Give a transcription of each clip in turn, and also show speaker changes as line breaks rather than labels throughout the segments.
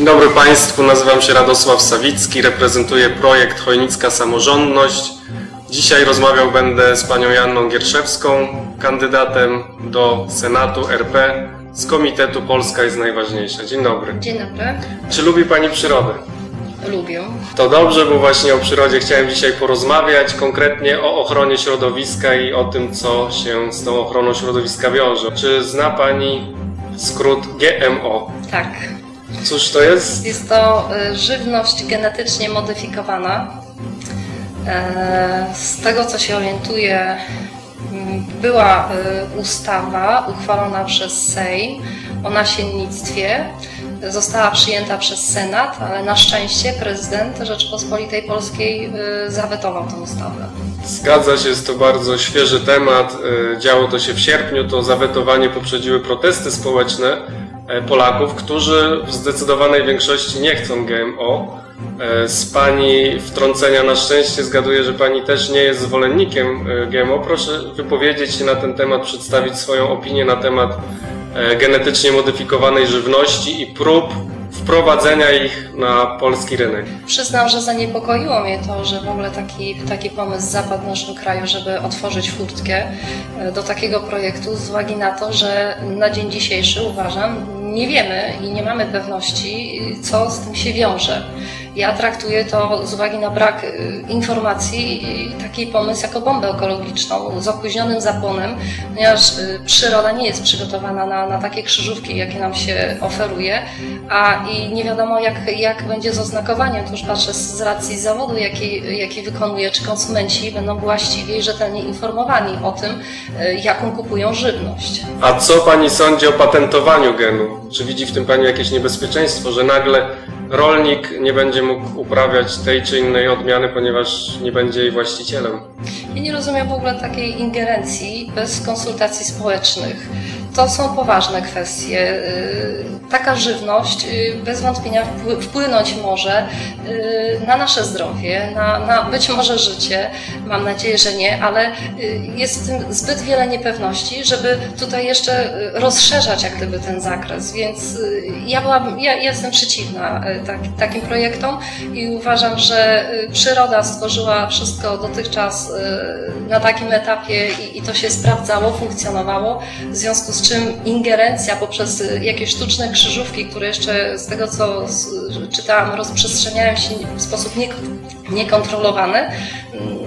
Dzień dobry Państwu, nazywam się Radosław Sawicki, reprezentuję projekt Chojnicka Samorządność. Dzisiaj rozmawiał będę z panią Janną Gierszewską, kandydatem do Senatu RP z Komitetu Polska jest najważniejsza. Dzień dobry.
Dzień dobry.
Czy lubi pani przyrodę?
Lubię.
To dobrze, bo właśnie o przyrodzie chciałem dzisiaj porozmawiać, konkretnie o ochronie środowiska i o tym, co się z tą ochroną środowiska wiąże. Czy zna pani skrót GMO?
Tak.
Cóż to jest?
Jest to y, żywność genetycznie modyfikowana. E, Z tego co się orientuję, mm, była y, ustawa uchwalona przez Sejm o nasiennictwie. Została przyjęta przez Senat, ale na szczęście prezydent Rzeczypospolitej Polskiej y, zawetował tę ustawę.
Zgadza się, jest to bardzo świeży temat. Działo to się w sierpniu. To zawetowanie poprzedziły protesty społeczne Polaków, którzy w zdecydowanej większości nie chcą GMO. E, Z Pani wtrącenia na szczęście zgaduję, że Pani też nie jest zwolennikiem e, GMO. Proszę wypowiedzieć się na ten temat, przedstawić swoją opinię na temat e, genetycznie modyfikowanej żywności i prób wprowadzenia ich na polski rynek.
Przyznam, że zaniepokoiło mnie to, że w ogóle taki, taki pomysł zapadł w naszym kraju, żeby otworzyć furtkę e, do takiego projektu z uwagi na to, że na dzień dzisiejszy uważam, nie wiemy i nie mamy pewności, co z tym się wiąże. Ja traktuję to z uwagi na brak e, informacji taki pomysł jako bombę ekologiczną z opóźnionym zapłonem, ponieważ e, przyroda nie jest przygotowana na, na takie krzyżówki, jakie nam się oferuje, a i nie wiadomo jak, jak będzie z oznakowaniem. To już patrzę z racji zawodu, jaki, jaki wykonuję, czy konsumenci będą właściwie i rzetelnie informowani o tym, e, jaką kupują żywność.
A co Pani sądzi o patentowaniu genu? Czy widzi w tym Pani jakieś niebezpieczeństwo, że nagle rolnik nie będzie mógł uprawiać tej czy innej odmiany, ponieważ nie będzie jej właścicielem?
Ja nie rozumiem w ogóle takiej ingerencji bez konsultacji społecznych. To są poważne kwestie. Y, Taka żywność y, bez wątpienia wpły- wpłynąć może y, na nasze zdrowie, na, na być może życie. Mam nadzieję, że nie, ale jest w tym zbyt wiele niepewności, żeby tutaj jeszcze rozszerzać jak gdyby ten zakres. Więc ja, byłabym, ja jestem przeciwna tak, takim projektom i uważam, że przyroda stworzyła wszystko dotychczas na takim etapie i, i to się sprawdzało, funkcjonowało, w związku z czym ingerencja poprzez y, jakieś sztuczne krzyżówki, które jeszcze z tego co czytałam rozprzestrzeniają się w sposób nie, niekontrolowany, mm,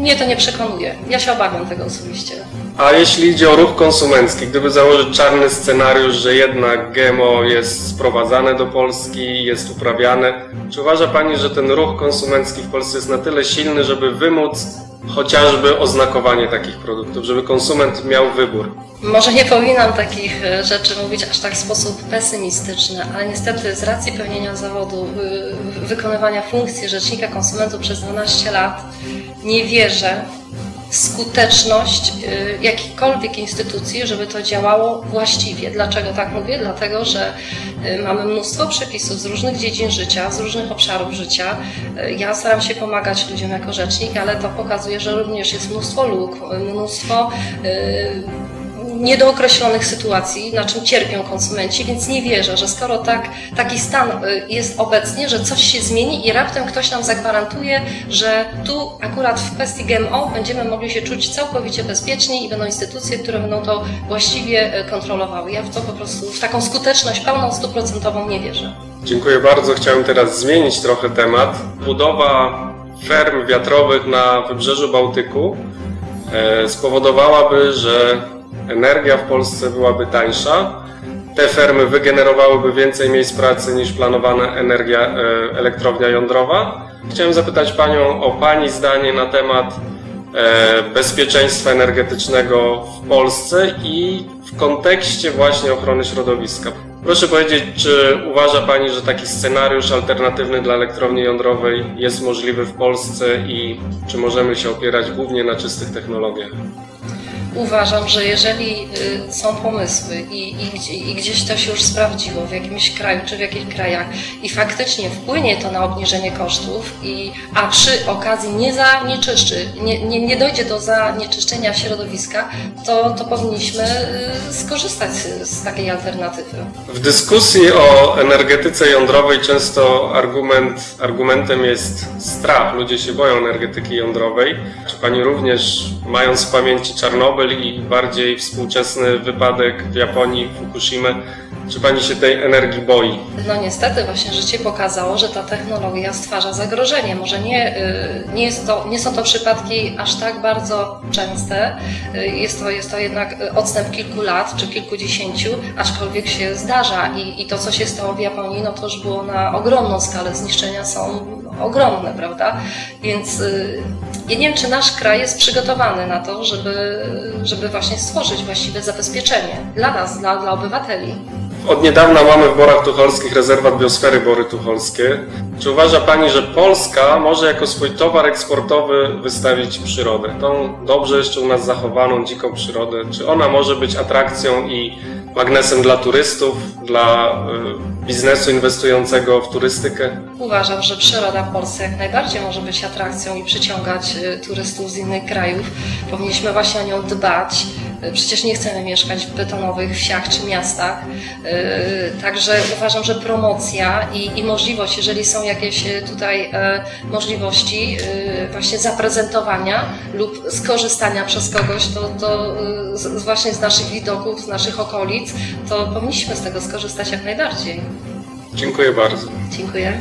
mnie to nie przekonuje. Ja się obawiam tego osobiście.
A jeśli idzie o ruch konsumencki, gdyby założyć czarny scenariusz, że jednak GMO jest sprowadzane do Polski, jest uprawiane, czy uważa Pani, że ten ruch konsumencki w Polsce jest na tyle silny, żeby wymóc chociażby oznakowanie takich produktów, żeby konsument miał wybór?
Może nie powinnam takich e, rzeczy mówić aż tak w sposób pesymistyczny, ale niestety z racji pełnienia zawodu, y, wykonywania funkcji Rzecznika Konsumentów przez 12 lat, nie wierzę skuteczność y, jakichkolwiek instytucji, żeby to działało właściwie. Dlaczego tak mówię? Dlatego, że y, mamy mnóstwo przepisów z różnych dziedzin życia, z różnych obszarów życia. Y, Ja staram się pomagać ludziom jako rzecznik, ale to pokazuje, że również jest mnóstwo luk, mnóstwo niedookreślonych sytuacji, na czym cierpią konsumenci, więc nie wierzę, że skoro tak, taki stan y, jest obecnie, że coś się zmieni i raptem ktoś nam zagwarantuje, że tu akurat w kwestii GMO będziemy mogli się czuć całkowicie bezpieczni i będą instytucje, które będą to właściwie y, kontrolowały. Ja w to po prostu, w taką skuteczność pełną, stuprocentową nie wierzę.
Dziękuję bardzo. Chciałem teraz zmienić trochę temat. Budowa ferm wiatrowych na wybrzeżu Bałtyku e, spowodowałaby, że energia w Polsce byłaby tańsza. Te fermy wygenerowałyby więcej miejsc pracy niż planowana energia, e, elektrownia jądrowa. Chciałem zapytać Panią o Pani zdanie na temat e, bezpieczeństwa energetycznego w Polsce i w kontekście właśnie ochrony środowiska. Proszę powiedzieć, czy uważa Pani, że taki scenariusz alternatywny dla elektrowni jądrowej jest możliwy w Polsce i czy możemy się opierać głównie na czystych technologiach?
Uważam, że jeżeli y, są pomysły i, i, i gdzieś to się już sprawdziło w jakimś kraju czy w jakichś krajach i faktycznie wpłynie to na obniżenie kosztów, i, a przy okazji nie zanieczyszczy, nie, nie, nie dojdzie do zanieczyszczenia środowiska, to, to powinniśmy y, skorzystać z takiej alternatywy.
W dyskusji o energetyce jądrowej często argument, argumentem jest strach. Ludzie się boją energetyki jądrowej. Czy Pani również, mając w pamięci Czarnobyl i bardziej współczesny wypadek w Japonii, Fukushima, czy Pani się tej energii boi?
No niestety właśnie życie pokazało, że ta technologia stwarza zagrożenie. Może nie, y, nie, to, nie są to przypadki aż tak bardzo częste. Y, Jest to, jest to jednak y, odstęp kilku lat czy kilkudziesięciu, aczkolwiek się zdarza i, i to, co się stało w Japonii, no to już było na ogromną skalę. Zniszczenia są ogromne, prawda? Więc y, ja nie wiem, czy nasz kraj jest przygotowany na to, żeby, żeby właśnie stworzyć właściwe zabezpieczenie dla nas, dla, dla obywateli.
Od niedawna mamy w Borach Tucholskich rezerwat biosfery Bory Tucholskie. Czy uważa Pani, że Polska może jako swój towar eksportowy wystawić przyrodę? Tą dobrze jeszcze u nas zachowaną dziką przyrodę. Czy ona może być atrakcją i magnesem dla turystów, dla y, biznesu inwestującego w turystykę?
Uważam, że przyroda w Polsce jak najbardziej może być atrakcją i przyciągać y, turystów z innych krajów. Powinniśmy właśnie o nią dbać. Y, Przecież nie chcemy mieszkać w betonowych wsiach czy miastach. Y, Także uważam, że promocja i, i możliwość, jeżeli są jakieś y, tutaj e, możliwości właśnie zaprezentowania lub skorzystania przez kogoś, to, to z- właśnie z naszych widoków, z naszych okolic, to powinniśmy z tego skorzystać jak najbardziej.
Dziękuję bardzo.
Dziękuję.